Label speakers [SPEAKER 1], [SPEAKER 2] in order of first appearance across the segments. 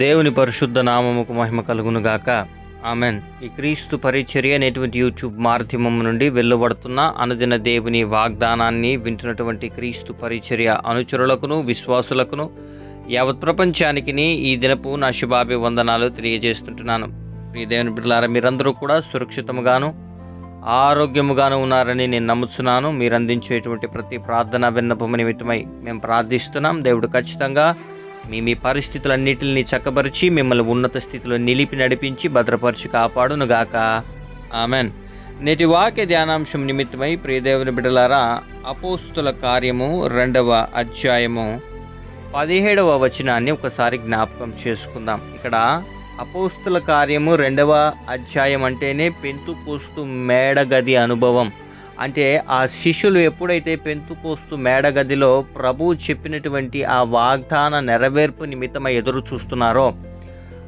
[SPEAKER 1] దేవుని పరిశుద్ధ నామముకు మహిమ కలుగును గాక ఆమెన్. ఈ క్రీస్తు పరిచర్య అనేటువంటి యూట్యూబ్ మాధ్యమం నుండి వెలువడుతున్న అనుదిన దేవుని వాగ్దానాన్ని వింటున్నటువంటి క్రీస్తు పరిచర్య అనుచరులకును విశ్వాసులకును యావత్ ప్రపంచానికి ఈ దినపు నా శుభాభివందనాలు తెలియజేస్తుంటున్నాను. ఈ దేవుని బిడ్డలారా మీరందరూ కూడా సురక్షితముగాను ఆరోగ్యముగాను ఉన్నారని నేను నమ్ముతున్నాను మీరు అందించేటువంటి ప్రతి ప్రార్థన విన్నపము నిమిత్తమై మేము ప్రార్థిస్తున్నాం. దేవుడు ఖచ్చితంగా మీ మీ పరిస్థితులన్నిటిని చక్కపరిచి మిమ్మల్ని ఉన్నత స్థితిలో నిలిపి నడిపించి భద్రపరిచి కాపాడునుగాక. ఆమెన్. నేటి వాక్య ధ్యానాంశం నిమిత్తమై ప్రియదేవుని బిడలారా అపోస్తుల కార్యము రెండవ అధ్యాయము పదిహేడవ వచనాన్ని ఒకసారి జ్ఞాపకం చేసుకుందాం. ఇక్కడ అపోస్తుల కార్యము రెండవ అధ్యాయం అంటేనే పెంతుకోస్తు మేడగది అనుభవం. అంటే ఆ శిష్యులు ఎప్పుడైతే పెంతుకోస్తు మేడగదిలో ప్రభువు చెప్పినటువంటి ఆ వాగ్దాన నెరవేర్పు నిమిత్తమై ఎదురు చూస్తున్నారో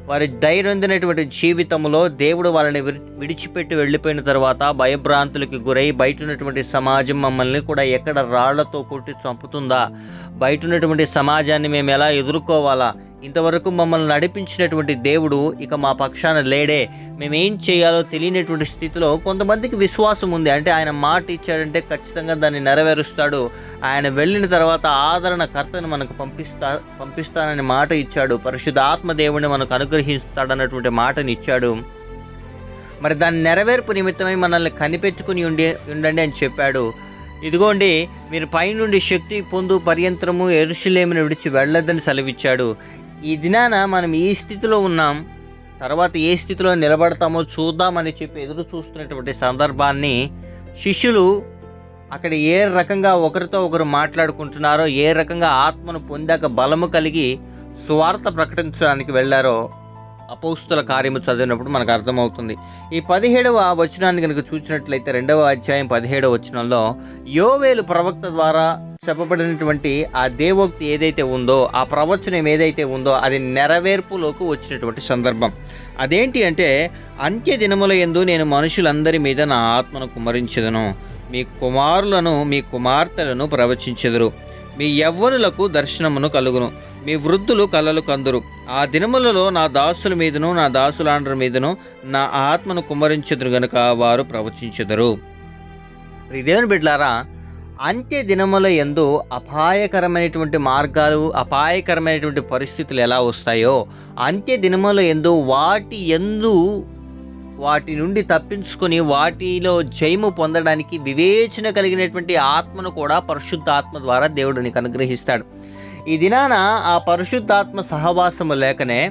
[SPEAKER 1] వారి దైనందినటువంటి జీవితంలో దేవుడు వాళ్ళని విడిచిపెట్టి వెళ్ళిపోయిన తర్వాత భయభ్రాంతులకి గురై బయట ఉన్నటువంటి సమాజం మమ్మల్ని కూడా ఎక్కడ రాళ్ళతో కొట్టి చంపుతుందా? బయట ఉన్నటువంటి సమాజాన్ని మేము ఎలా ఎదుర్కోవాలా? ఇంతవరకు మమ్మల్ని నడిపించినటువంటి దేవుడు ఇక మా పక్షాన లేడే. మేమేం చేయాలో తెలియనటువంటి స్థితిలో కొంతమందికి విశ్వాసం ఉంది. అంటే ఆయన మాట ఇచ్చాడంటే ఖచ్చితంగా దాన్ని నెరవేరుస్తాడు. ఆయన వెళ్ళిన తర్వాత ఆదరణ కర్తను మనకు పంపిస్తా పంపిస్తానని మాట ఇచ్చాడు. పరిశుద్ధ ఆత్మ దేవుడిని మనకు అనుగ్రహిస్తాడన్నటువంటి మాటని ఇచ్చాడు. మరి దాని నెరవేర్పు నిమిత్తమై మనల్ని కనిపెట్టుకుని ఉండి ఉండండి అని చెప్పాడు. ఇదిగోండి మీరు పైనుండి శక్తి పొందు పర్యంతరము ఎరుషులేమిని విడిచి వెళ్ళొద్దని సెలవిచ్చాడు. ఈ దినాన మనం ఏ స్థితిలో ఉన్నాం తర్వాత ఏ స్థితిలో నిలబడతామో చూద్దామని చెప్పి ఎదురు చూస్తున్నటువంటి సందర్భాన్ని శిష్యులు అక్కడ ఏ రకంగా ఒకరితో ఒకరు మాట్లాడుకుంటున్నారో ఏ రకంగా ఆత్మను పొందాక బలము కలిగి స్వార్థ ప్రకటించడానికి వెళ్ళారో అపౌస్తుల కార్యము చదివినప్పుడు మనకు అర్థమవుతుంది. ఈ పదిహేడవ వచనాన్ని కనుక చూసినట్లయితే రెండవ అధ్యాయం పదిహేడవ వచనంలో యోవేలు ప్రవక్త ద్వారా చెప్పబడినటువంటి ఆ దేవోక్తి ఏదైతే ఉందో ఆ ప్రవచనం ఏదైతే ఉందో అది నెరవేర్పులోకి వచ్చినటువంటి సందర్భం. అదేంటి అంటే అంత్య దినముల ఎందు నేను మనుషులందరి మీద నా ఆత్మను కుమరించదును మీ కుమారులను మీ కుమార్తెలను ప్రవచించెదరు. మీ యవ్వనులకు దర్శనమును కలుగును. మీ వృద్ధులు కలలు కందురు. ఆ దినములలో నా దాసుల మీదను నా దాసులాండ్ర మీదను నా ఆత్మను కుమరించుదురు గనుక వారు ప్రవచించెదరు. దేవుని బిడ్లారా అంత్య దినముల ఎందు అపాయకరమైనటువంటి మార్గాలు అపాయకరమైనటువంటి పరిస్థితులు ఎలా వస్తాయో అంత్య దినముల ఎందు వాటి ఎందు వాటి నుండి తప్పించుకొని వాటిలో జయము పొందడానికి వివేచన కలిగినటువంటి ఆత్మను కూడా పరిశుద్ధాత్మ ద్వారా దేవుడు నీకు అనుగ్రహిస్తాడు. ఈ దినాన ఆ పరిశుద్ధాత్మ సహవాసము లేకనే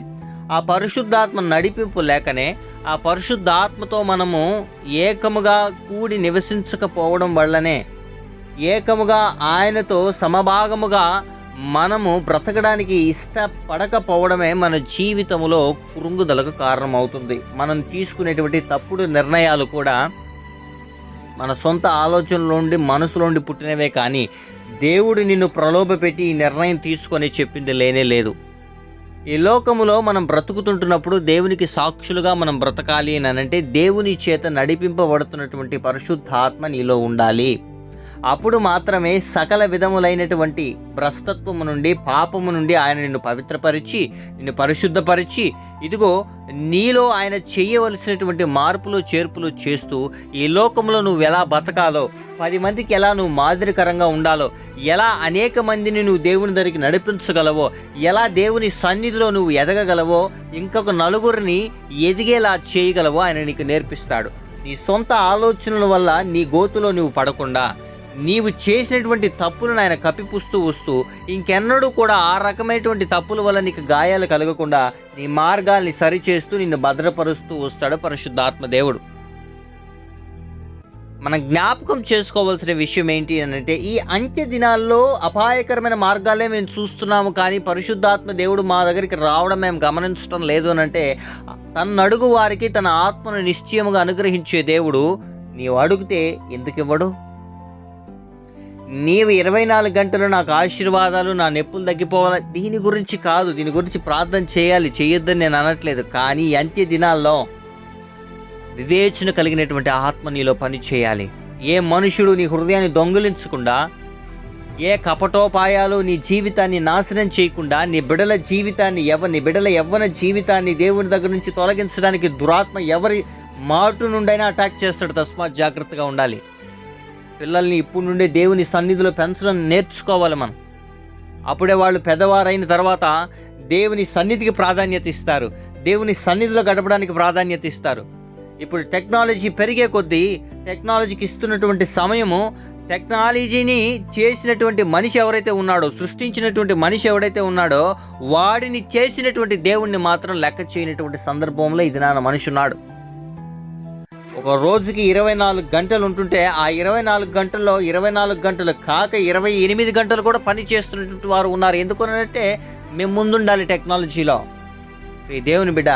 [SPEAKER 1] ఆ పరిశుద్ధాత్మ నడిపింపు లేకనే ఆ పరిశుద్ధాత్మతో మనము ఏకముగా కూడి నివసించకపోవడం వల్లనే ఏకముగా ఆయనతో సమభాగముగా మనము బ్రతకడానికి ఇష్టపడకపోవడమే మన జీవితంలో కురుంగుదలకు కారణమవుతుంది. మనం తీసుకునేటువంటి తప్పుడు నిర్ణయాలు కూడా మన సొంత ఆలోచనల నుండి మనసులోండి పుట్టినవే కానీ దేవుడు నిన్ను ప్రలోభపెట్టి ఈ నిర్ణయం తీసుకొని చెప్పింది లేనే లేదు. ఈ లోకములో మనం బ్రతుకుతుంటున్నప్పుడు దేవునికి సాక్షులుగా మనం బ్రతకాలి అని అంటే దేవుని చేత నడిపింపబడుతున్నటువంటి పరిశుద్ధాత్మ నీలో ఉండాలి. అప్పుడు మాత్రమే సకల విధములైనటువంటి భ్రష్టత్వము నుండి పాపము నుండి ఆయన నిన్ను పవిత్రపరిచి నిన్ను పరిశుద్ధపరిచి ఇదిగో నీలో ఆయన చేయవలసినటువంటి మార్పులు చేర్పులు చేస్తూ ఈ లోకంలో నువ్వు ఎలా బతకాలో పది మందికి ఎలా నువ్వు మాదిరికరంగా ఉండాలో ఎలా అనేక మందిని నువ్వు దేవుని దగ్గరికి నడిపించగలవో ఎలా దేవుని సన్నిధిలో నువ్వు ఎదగగలవో ఇంకొక నలుగురిని ఎదిగేలా చేయగలవో ఆయన నీకు నేర్పిస్తాడు. నీ సొంత ఆలోచనల వల్ల నీ గోతులో నువ్వు పడకుండా నీవు చేసినటువంటి తప్పులను ఆయన కప్పిపుస్తూ వస్తూ ఇంకెన్నడూ కూడా ఆ రకమైనటువంటి తప్పుల వల్ల నీకు గాయాలు కలగకుండా నీ మార్గాల్ని సరిచేస్తూ నిన్ను భద్రపరుస్తూ వస్తాడు పరిశుద్ధాత్మ దేవుడు. మనం జ్ఞాపకం చేసుకోవాల్సిన విషయం ఏంటి అని అంటే ఈ అంత్య దినాల్లో అపాయకరమైన మార్గాలే మేము చూస్తున్నాము కానీ పరిశుద్ధాత్మ దేవుడు మా దగ్గరికి రావడం మేము గమనించడం లేదు అని అంటే తన అడుగు వారికి తన ఆత్మను నిశ్చయముగా అనుగ్రహించే దేవుడు నీవు అడిగితే ఎందుకు ఇవ్వడు నీవు ఇరవై నాలుగు గంటలు నాకు ఆశీర్వాదాలు నా నొప్పులు తగ్గిపోవాలి. దీని గురించి కాదు దీని గురించి ప్రార్థన చేయాలి చేయొద్దని నేను అనట్లేదు. కానీ అంత్య దినాల్లో వివేచన కలిగినటువంటి ఆత్మ నీలో పని చేయాలి. ఏ మనుషుడు నీ హృదయాన్ని దొంగిలించకుండా ఏ కపటోపాయాలు నీ జీవితాన్ని నాశనం చేయకుండా నీ బిడల జీవితాన్ని ఎవ నీ బిడల ఎవ్వన జీవితాన్ని దేవుని దగ్గర నుంచి తొలగించడానికి దురాత్మ ఎవరి మాటు నుండైనా అటాక్ చేస్తాడు తస్మాత్ జాగ్రత్తగా ఉండాలి. పిల్లల్ని ఇప్పుడు నుండే దేవుని సన్నిధిలో పెంచడం నేర్చుకోవాలి మనం. అప్పుడే వాళ్ళు పెద్దవారైన తర్వాత దేవుని సన్నిధికి ప్రాధాన్యత ఇస్తారు. దేవుని సన్నిధిలో గడపడానికి ప్రాధాన్యత ఇస్తారు. ఇప్పుడు టెక్నాలజీ పెరిగే కొద్దీ టెక్నాలజీకి ఇస్తున్నటువంటి సమయము టెక్నాలజీని చేసినటువంటి మనిషి ఎవరైతే ఉన్నాడో సృష్టించినటువంటి మనిషి ఎవడైతే ఉన్నాడో వాడిని చేసినటువంటి దేవుణ్ణి మాత్రం లెక్క చేయనటువంటి సందర్భంలో ఇది నాన్న మనిషి ఉన్నాడు. ఒక రోజుకి ఇరవై నాలుగు గంటలు ఉంటుంటే ఆ ఇరవై నాలుగు గంటల్లో ఇరవై నాలుగు గంటలు కాక ఇరవై ఎనిమిది గంటలు కూడా పని చేస్తున్నటువంటి వారు ఉన్నారు. ఎందుకనంటే మేము ముందుండాలి టెక్నాలజీలో. ఈ దేవుని బిడ్డ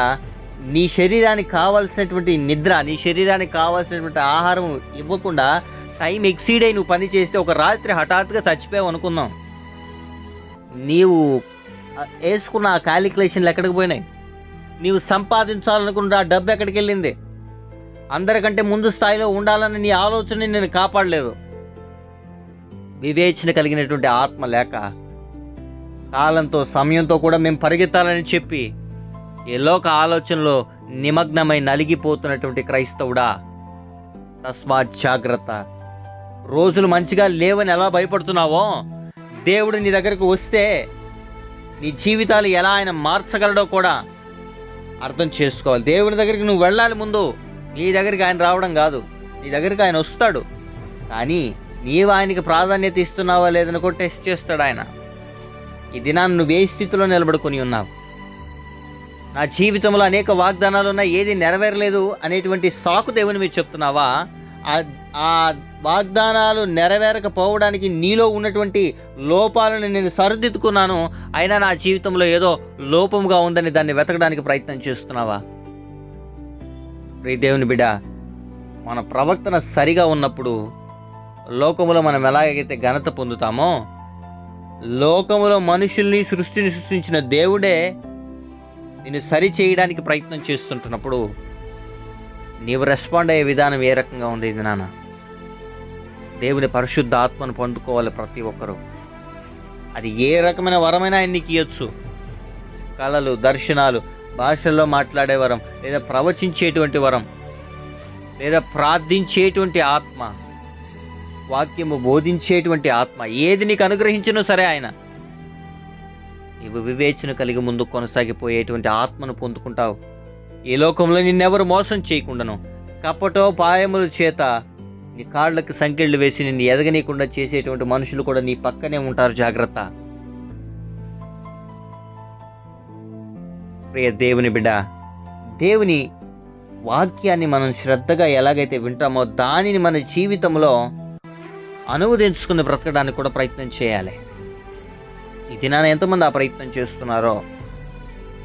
[SPEAKER 1] నీ శరీరానికి కావాల్సినటువంటి నిద్ర నీ శరీరానికి కావాల్సినటువంటి ఆహారం ఇవ్వకుండా టైం ఎక్సీడ్ అయి నువ్వు పని చేస్తే ఒక రాత్రి హఠాత్తుగా చచ్చిపోయావు అనుకుందాం. నీవు వేసుకున్న ఆ క్యాలిక్యులేషన్లు ఎక్కడికి పోయినాయి? నీవు సంపాదించాలనుకున్న ఆ డబ్బు ఎక్కడికి వెళ్ళింది? అందరికంటే ముందు స్థాయిలో ఉండాలని నీ ఆలోచన నేను కాపాడలేదు. వివేచన కలిగినటువంటి ఆత్మ లేక కాలంతో సమయంతో కూడా మేము పరిగెత్తాలని చెప్పి ఈ లోక ఆలోచనలో నిమగ్నమై నలిగిపోతున్నటువంటి క్రైస్తవుడా తస్మాత్ జాగ్రత్త. రోజులు మంచిగా లేవని ఎలా భయపడుతున్నావో దేవుడు నీ దగ్గరకు వస్తే నీ జీవితాలు ఎలా ఆయన మార్చగలడో కూడా అర్థం చేసుకోవాలి. దేవుని దగ్గరికి నువ్వు వెళ్ళాలి ముందు నీ దగ్గరికి ఆయన రావడం కాదు. నీ దగ్గరికి ఆయన వస్తాడు. కానీ నీవు ఆయనకి ప్రాధాన్యత ఇస్తున్నావా లేదని కూడా టెస్ట్ చేస్తాడు ఆయన. ఈ దినాన్ని నువ్వు ఏ స్థితిలో నిలబడుకొని ఉన్నావు? నా జీవితంలో అనేక వాగ్దానాలు ఉన్నాయి. ఏది నెరవేరలేదు అనేటువంటి సాకు దేవుని మీరు చెప్తున్నావా? ఆ- ఆ వాగ్దానాలు నెరవేరకపోవడానికి నీలో ఉన్నటువంటి లోపాలను నేను సరిదిద్దుకున్నాను. అయినా నా జీవితంలో ఏదో లోపంగా ఉందని దాన్ని వెతకడానికి ప్రయత్నం చేస్తున్నావా? ప్రియ బిడ మన ప్రవర్తన సరిగా ఉన్నప్పుడు లోకములో మనం ఎలాగైతే ఘనత పొందుతామో లోకములో మనుషుల్ని సృష్టిని సృష్టించిన దేవుడే నిన్ను సరి చేయడానికి ప్రయత్నం చేస్తుంటున్నప్పుడు నీవు రెస్పాండ్ అయ్యే విధానం ఏ రకంగా ఉంది ఇది నాన్న? దేవుని పరిశుద్ధ ఆత్మను పండుకోవాలి ప్రతి ఒక్కరూ. అది ఏ రకమైన వరమైనా ఆయన నీకు ఇవ్వచ్చు కళలు దర్శనాలు భాషల్లో మాట్లాడే వరం లేదా ప్రవచించేటువంటి వరం లేదా ప్రార్థించేటువంటి ఆత్మ వాక్యము బోధించేటువంటి ఆత్మ ఏది నీకు అనుగ్రహించినో సరే ఆయన. నీవు వివేచన కలిగి ముందు కొనసాగిపోయేటువంటి ఆత్మను పొందుకుంటావు. ఈ లోకంలో నిన్నెవరు మోసం చేయకుండాను కపటో పాయముల చేత నీ కాళ్ళకి సంకెళ్ళు వేసి నిన్ను ఎదగనీయకుండా చేసేటువంటి మనుషులు కూడా నీ పక్కనే ఉంటారు జాగ్రత్త. ప్రియ దేవుని బిడ్డ దేవుని వాక్యాన్ని మనం శ్రద్ధగా ఎలాగైతే వింటామో దానిని మన జీవితంలో అనువదించుకుని బ్రతకడానికి కూడా ప్రయత్నం చేయాలి. ఈ దినాన ఎంతమంది ఆ ప్రయత్నం చేస్తున్నారో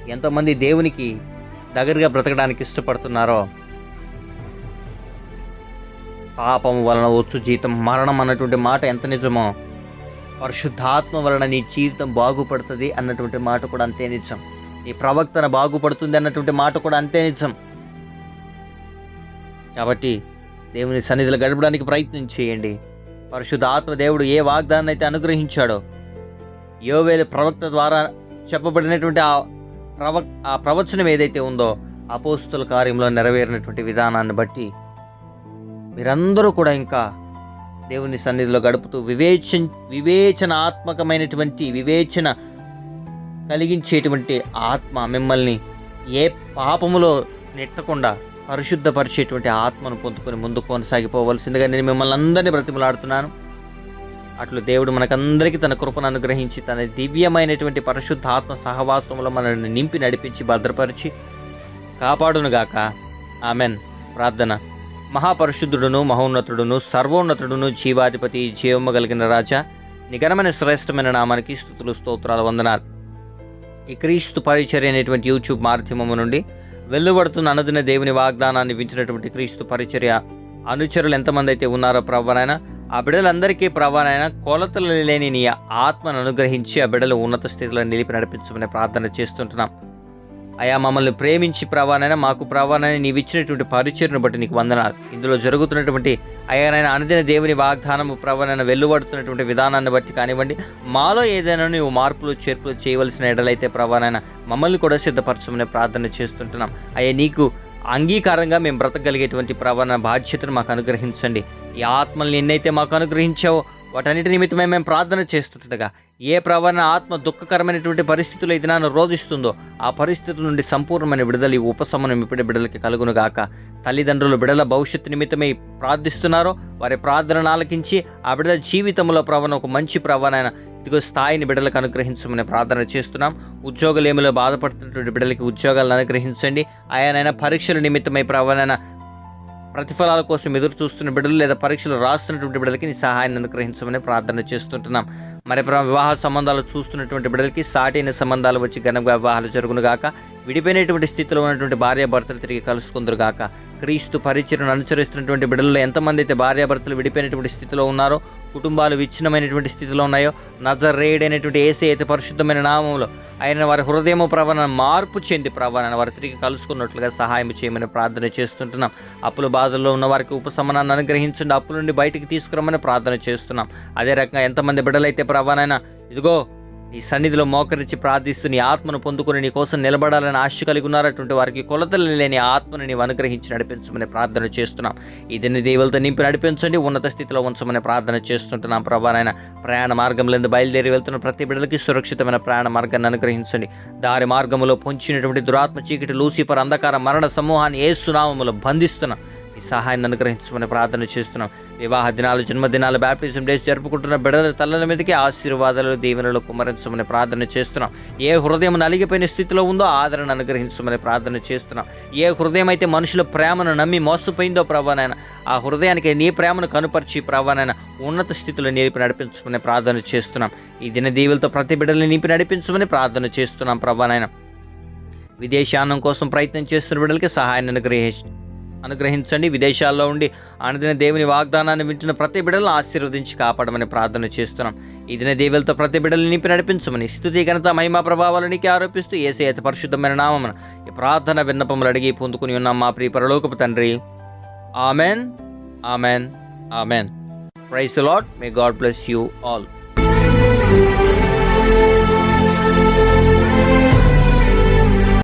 [SPEAKER 1] ఎంతోమంది దేవునికి దగ్గరగా బ్రతకడానికి ఇష్టపడుతున్నారో పాపం వలన వచ్చు జీతం మరణం అన్నటువంటి మాట ఎంత నిజమో పరిశుద్ధాత్మ వలన నీ జీవితం బాగుపడుతుంది అన్నటువంటి మాట కూడా అంతే నిజం. నీ ప్రవక్తన బాగుపడుతుంది అన్నటువంటి మాట కూడా అంతే నిజం. కాబట్టి దేవుని సన్నిధిలో గడపడానికి ప్రయత్నం చేయండి. పరిశుద్ధ ఆత్మ దేవుడు ఏ వాగ్దానం అయితే అనుగ్రహించాడో యోవేలు ప్రవక్త ద్వారా చెప్పబడినటువంటి ఆ ప్రవక్ ఆ ప్రవచనం ఏదైతే ఉందో అపోస్తుల కార్యంలో నెరవేరినటువంటి విధానాన్ని బట్టి మీరందరూ కూడా ఇంకా దేవుని సన్నిధిలో గడుపుతూ వివేచన వివేచనాత్మకమైనటువంటి వివేచన కలిగించేటువంటి ఆత్మ మిమ్మల్ని ఏ పాపములో నెట్టకుండా పరిశుద్ధపరిచేటువంటి ఆత్మను పొందుకొని ముందు కొనసాగిపోవలసిందిగా నేను మిమ్మల్ని అందరినీ బ్రతిమలాడుతున్నాను. అట్లు దేవుడు మనకందరికీ తన కృపను అనుగ్రహించి తన దివ్యమైనటువంటి పరిశుద్ధ ఆత్మ సహవాసంలో మనల్ని నింపి నడిపించి భద్రపరిచి కాపాడునుగాక. ఆమెన్. ప్రార్థన. మహాపరిశుద్ధుడును మహోన్నతుడును సర్వోన్నతుడును జీవాధిపతి జీవము కలిగిన రాజా నిఘనమైన శ్రేష్టమైన నామానికి స్థుతులు స్తోత్రాలు వందనాలు. ఈ క్రీస్తు పరిచర్య అనేటువంటి యూట్యూబ్ మాధ్యమము నుండి వెల్లువడుతున్న అనుదిన దేవుని వాగ్దానాన్ని వించినటువంటి క్రీస్తు పరిచర్య అనుచరులు ఎంతమంది అయితే ఉన్నారో ప్రవ్వనైనా ఆ బిడ్డలందరికీ ప్రభానైనా కొలతలు లేని నీ ఆత్మను అనుగ్రహించి ఆ బిడ్డలు ఉన్నత స్థితిలో నిలిపి నడిపించమని ప్రార్థన చేస్తుంటున్నాం. అయా మమ్మల్ని ప్రేమించి ప్రవాణైనా మాకు ప్రవాణాన్ని నీవు ఇచ్చినటువంటి పరిచయను బట్టి నీకు వందనాలు. ఇందులో జరుగుతున్నటువంటి అయ్యానైనా అనుదిన దేవుని వాగ్దానము ప్రవణైనా వెల్లువడుతున్నటువంటి విధానాన్ని బట్టి కానివ్వండి మాలో ఏదైనా నువ్వు మార్పులు చేర్పులు చేయవలసిన ఎడలైతే ప్రవాణైనా మమ్మల్ని కూడా సిద్ధపరచమని ప్రార్థన చేస్తుంటున్నాం. అయ్యా నీకు అంగీకారంగా మేము బ్రతకగలిగేటువంటి ప్రవణ బాధ్యతను మాకు అనుగ్రహించండి. ఈ ఆత్మల్ని ఎన్నైతే మాకు అనుగ్రహించావో వాటన్నిటి నిమిత్తమే మేము ప్రార్థన చేస్తుండగా ఏ ప్రవణ ఆత్మ దుఃఖకరమైనటువంటి పరిస్థితులు అయితే నన్ను రోధిస్తుందో ఆ పరిస్థితుల నుండి సంపూర్ణమైన విడుదల ఈ ఉపశమనం ఇప్పుడే బిడలకి కలుగును గాక తల్లిదండ్రులు బిడల భవిష్యత్తు నిమిత్తమై ప్రార్థిస్తున్నారో వారి ప్రార్థనను ఆలకించి ఆ బిడల జీవితంలో ప్రవణ ఒక మంచి ప్రవణైన ఇదిగో స్థాయిని బిడలకు అనుగ్రహించమని ప్రార్థన చేస్తున్నాం. ఉద్యోగలేమిలో బాధపడుతున్నటువంటి బిడలకి ఉద్యోగాలను అనుగ్రహించండి. ఆయనైనా పరీక్షల నిమిత్తమై ప్రవణైన ప్రతిఫలాల కోసం ఎదురు చూస్తున్న బిడ్డలు లేదా పరీక్షలు రాస్తున్నటువంటి బిడ్డలకి నీ సహాయాన్ని అనుగ్రహించమని ప్రార్థన చేస్తుంటున్నాం. మరి ప్ర- వివాహ సంబంధాలు చూస్తున్నటువంటి బిడ్డలకి సాటైన సంబంధాలు వచ్చి ఘనంగా వివాహాలు జరుగునుగాక విడిపోయినటువంటి స్థితిలో ఉన్నటువంటి భార్యాభర్తలు తిరిగి కలుసుకుందరు గాక. క్రీస్తు పరిచయను అనుసరిస్తున్నటువంటి బిడ్డల్లో ఎంతమంది అయితే భార్యాభర్తలు విడిపోయినటువంటి స్థితిలో ఉన్నారో కుటుంబాలు విచ్ఛిన్నమైనటువంటి స్థితిలో ఉన్నాయో నజరేడైనటువంటి ఏసే అయితే పరిశుద్ధమైన నామంలో ఆయన వారి హృదయము ప్రవణ మార్పు చెంది ప్రవణ వారి తిరిగి కలుసుకున్నట్లుగా సహాయం చేయమని ప్రార్థన చేస్తుంటున్నాం. అప్పుల బాధల్లో ఉన్న వారికి ఉపశమనాన్ని అనుగ్రహించండి. అప్పుల నుండి బయటికి తీసుకురమ్మని ప్రార్థన చేస్తున్నాం. అదే రకంగా ఎంతమంది బిడ్డలైతే ప్రవణైనా ఇదిగో నీ సన్నిధిలో మోకరించి ప్రార్థిస్తూ నీ ఆత్మను పొందుకుని నీ కోసం నిలబడాలని ఆశ కలిగి ఉన్నారటువంటి వారికి కొలతలు లేని ఆత్మను నీవు అనుగ్రహించి నడిపించమని ప్రార్థన చేస్తున్నాం. ఇదిని దేవులతో నింపి నడిపించండి. ఉన్నత స్థితిలో ఉంచమని ప్రార్థన చేస్తుంటున్నాం. ప్రభానైనా ప్రయాణ మార్గంలో బయలుదేరి వెళ్తున్న ప్రతి బిడ్డలకి సురక్షితమైన ప్రయాణ మార్గాన్ని అనుగ్రహించండి. దారి మార్గంలో పొంచినటువంటి దురాత్మ చీకటి లూసిఫర్ అంధకార మరణ సమూహాన్ని ఏ సునామములో బంధిస్తున్నాం. ఈ సహాయాన్ని అనుగ్రహించమని ప్రార్థన చేస్తున్నాం. వివాహ దినాలు జన్మదినాలు బ్యాప్టిజం డేస్ జరుపుకుంటున్న బిడ్డల తల్లల మీదకి ఆశీర్వాదాలు దీవెనలు కుమరించమని ప్రార్థన చేస్తున్నాం. ఏ హృదయం నలిగిపోయిన స్థితిలో ఉందో ఆదరణ అనుగ్రహించమని ప్రార్థన చేస్తున్నాం. ఏ హృదయం అయితే మనుషుల ప్రేమను నమ్మి మోసపోయిందో ప్రభానైనా ఆ హృదయానికి నీ ప్రేమను కనుపరిచి ప్రభానైనా ఉన్నత స్థితిలో నిలిపి నడిపించమని ప్రార్థన చేస్తున్నాం. ఈ దిన దీవులతో ప్రతి బిడ్డల్ని నింపి నడిపించమని ప్రార్థన చేస్తున్నాం ప్రభానైనా విదేశాన్నం కోసం ప్రయత్నం చేస్తున్న బిడ్డలకి సహాయాన్ని అనుగ్రహించి అనుగ్రహించండి. విదేశాల్లో ఉండి అనుదిన దేవుని వాగ్దానాన్ని వింటున్న ప్రతి బిడ్డలను ఆశీర్వదించి కాపాడమని ప్రార్థన చేస్తున్నాం. ఈ దిన దేవులతో ప్రతి బిడ్డలు నింపి నడిపించమని స్థుతి ఘనత మహిమా ప్రభావాలనికి ఆరోపిస్తూ ఏసేత పరిశుద్ధమైన నామమున ఈ ప్రార్థన విన్నపములు అడిగి పొందుకుని ఉన్నాం మా ప్రియ పరలోకపు తండ్రి. Amen. Amen. Amen. Praise lord may God bless you all